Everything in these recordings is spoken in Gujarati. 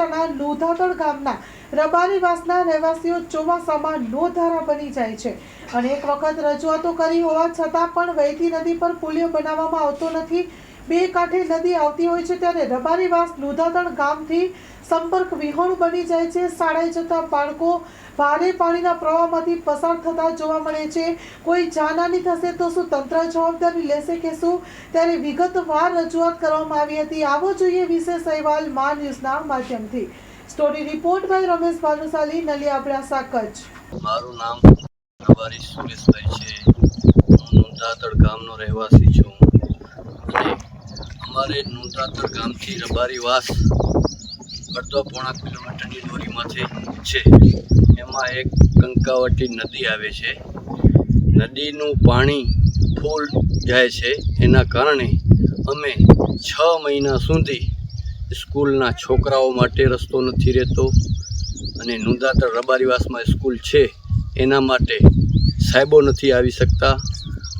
સૌરાષ્ટ્રના લોધાતળ ગામના રબારીવાસના રહેવાસીઓ ચોમાસામાં લોધારા બની જાય છે. અને એક વખત રજૂઆતો કરી હોવા છતાં પણ વહેતી નદી પર પુલિયો બનાવવામાં આવતો નથી. બે કાંઠે નદી આવતી હોય છે ત્યારે રબારીવાસ લુધાતણ ગામથી સંપર્ક વિહોણું બની જાય છે. શાળાએ જતા બાળકો ભારે પાણીના પ્રવાહમાંથી પસાર થતા જોવા મળે છે. કોઈ જાનહાની થશે તો શું તંત્ર જવાબદારી લેશે કે શું? ત્યારે વિગતવાર રજૂઆત કરવામાં આવી હતી. આવો જોઈએ વિશેષ અહેવાલ મા ન્યૂઝના માધ્યમથી. Story report by Ramesh Bhanushali, Naliya Abdasa Kutch મારું નામ રબારી સુરેશભાઈ છે. હું ગામનો રહેવાસી અમારે નોંધાતર ગામથી રબારી વાસ અડધો પોણા કિલોમીટરની દોરીમાંથી છે. એમાં એક કંકાવટી નદી આવે છે. નદીનું પાણી ફૂલ જાય છે. એના કારણે અમે છ મહિના સુધી સ્કૂલના છોકરાઓ માટે રસ્તો નથી રહેતો અને નોંધાતર રબારીવાસમાં સ્કૂલ છે એના માટે સાહેબો નથી આવી શકતા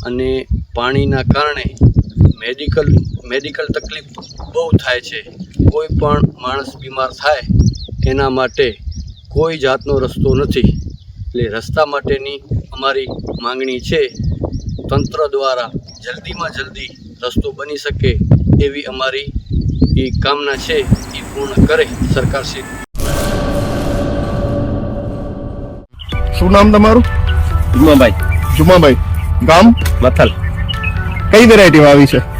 અને પાણીના કારણે મેડિકલ મેડિકલ તકલીફ બહુ થાય છે. કોઈ પણ માણસ બીમાર થાય એના માટે કોઈ જાતનો રસ્તો નથી. એટલે રસ્તા માટેની અમારી માંગણી છે તંત્ર દ્વારા જલ્દીમાં જલ્દી રસ્તો બની શકે એવી અમારી એ કામના છે એ પૂર્ણ કરે સરકારશ્રી શું નામ તમારું? જુમાભાઈ. જુમાભાઈ. ગામ? મથલ. કઈ વેરાયટી આવી છે?